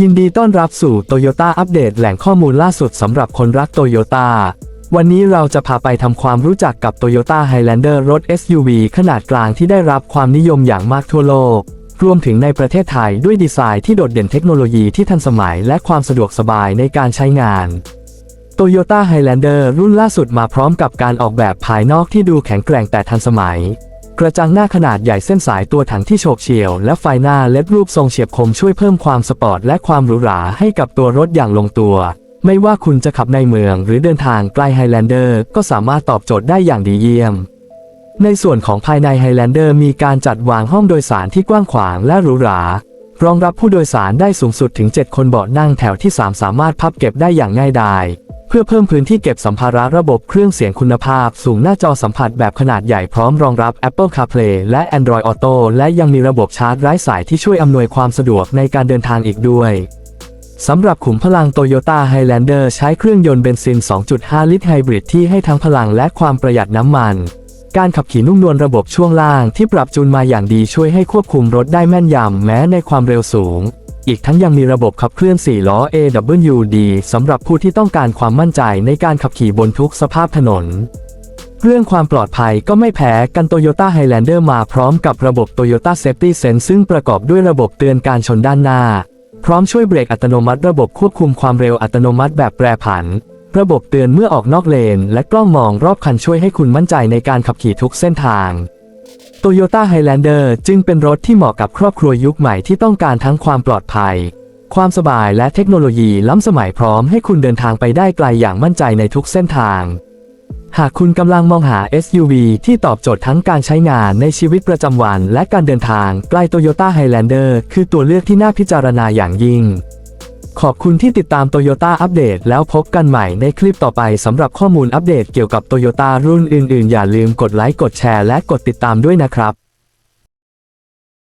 ยินดีต้อนรับสู่ Toyota อัปเดตแหล่งข้อมูลล่าสุดสำหรับคนรัก Toyota วันนี้เราจะพาไปทำความรู้จักกับ Toyota Highlander รถ SUV ขนาดกลางที่ได้รับความนิยมอย่างมากทั่วโลก รวมถึงในประเทศไทยด้วยดีไซน์ที่โดดเด่นเทคโนโลยีที่ทันสมัยและความสะดวกสบายในการใช้งาน Toyota Highlander รุ่นล่าสุดมาพร้อมกับการออกแบบภายนอกที่ดูแข็งแกร่งแต่ทันสมัย กระจังหน้าขนาดใหญ่เส้นสายตัวถังที่โฉบเฉี่ยว และไฟหน้าเล็ดรูปทรงเฉียบคมช่วยเพิ่มความสปอร์ตและความหรูหราให้กับตัวรถอย่างลงตัว ไม่ว่าคุณจะขับในเมืองหรือเดินทางไกล Highlander ก็สามารถตอบโจทย์ได้อย่างดีเยี่ยม ในส่วนของภายใน Highlander มีการจัดวางห้องโดยสารที่กว้างขวางและหรูหรารองรับผู้โดยสารได้สูงสุดถึง 7 คนเบาะนั่งแถวที่ 3 สามารถพับเก็บได้อย่างง่ายดาย พื่อเพิ่มพื้นที่เก็บสัมภาระระบบเครื่องเสียงคุณภาพ สูงหน้าจอสัมผัสแบบขนาดใหญ่พร้อมรองรับ Apple CarPlay และ Android Auto และยังมีระบบชาร์จไร้สายที่ช่วยอำนวยความสะดวกในการเดินทางอีกด้วยสำหรับขุมพลัง Toyota Highlander ใช้เครื่องยนต์เบนซิน 2.5 ลิตรไฮบริดที่ให้ทั้งพลังและความประหยัดน้ำมัน การขับขี่นุ่มนวลระบบช่วงล่างที่ปรับจูนมาอย่างดีช่วยให้ควบคุมรถได้แม่นยำแม้ในความเร็วสูง อีกทั้งยังมีระบบขับเคลื่อน 4 ล้อ AWD สำหรับผู้ที่ต้องการความมั่นใจในการขับขี่บนทุกสภาพถนน เรื่องความปลอดภัยก็ไม่แพ้กัน Toyota Highlander มาพร้อมกับระบบ Toyota Safety Sense ซึ่งประกอบด้วยระบบเตือนการชนด้านหน้า พร้อมช่วยเบรกอัตโนมัติระบบควบคุมความเร็วอัตโนมัติแบบแปรผัน ระบบเตือนเมื่อออกนอกเลน และกล้องมองรอบคันช่วยให้คุณมั่นใจในการขับขี่ทุกเส้นทาง Toyota Highlander จึงเป็นรถที่เหมาะกับครอบครัวยุคใหม่ที่ต้องการทั้งความปลอดภัย ความสบายและเทคโนโลยีล้ำสมัยพร้อมให้คุณเดินทางไปได้ไกลอย่างมั่นใจในทุกเส้นทาง หากคุณกำลังมองหา SUV ที่ตอบโจทย์ทั้งการใช้งานในชีวิตประจำวันและการเดินทางใกล้ Toyota Highlander คือตัวเลือกที่น่าพิจารณาอย่างยิ่ง ขอบคุณที่ติดตาม Toyota อัปเดตแล้วพบกันใหม่ในคลิปต่อไปสำหรับข้อมูลอัปเดตเกี่ยวกับ Toyota รุ่นอื่นๆ อย่าลืมกดไลค์กดแชร์และกดติดตามด้วยนะครับ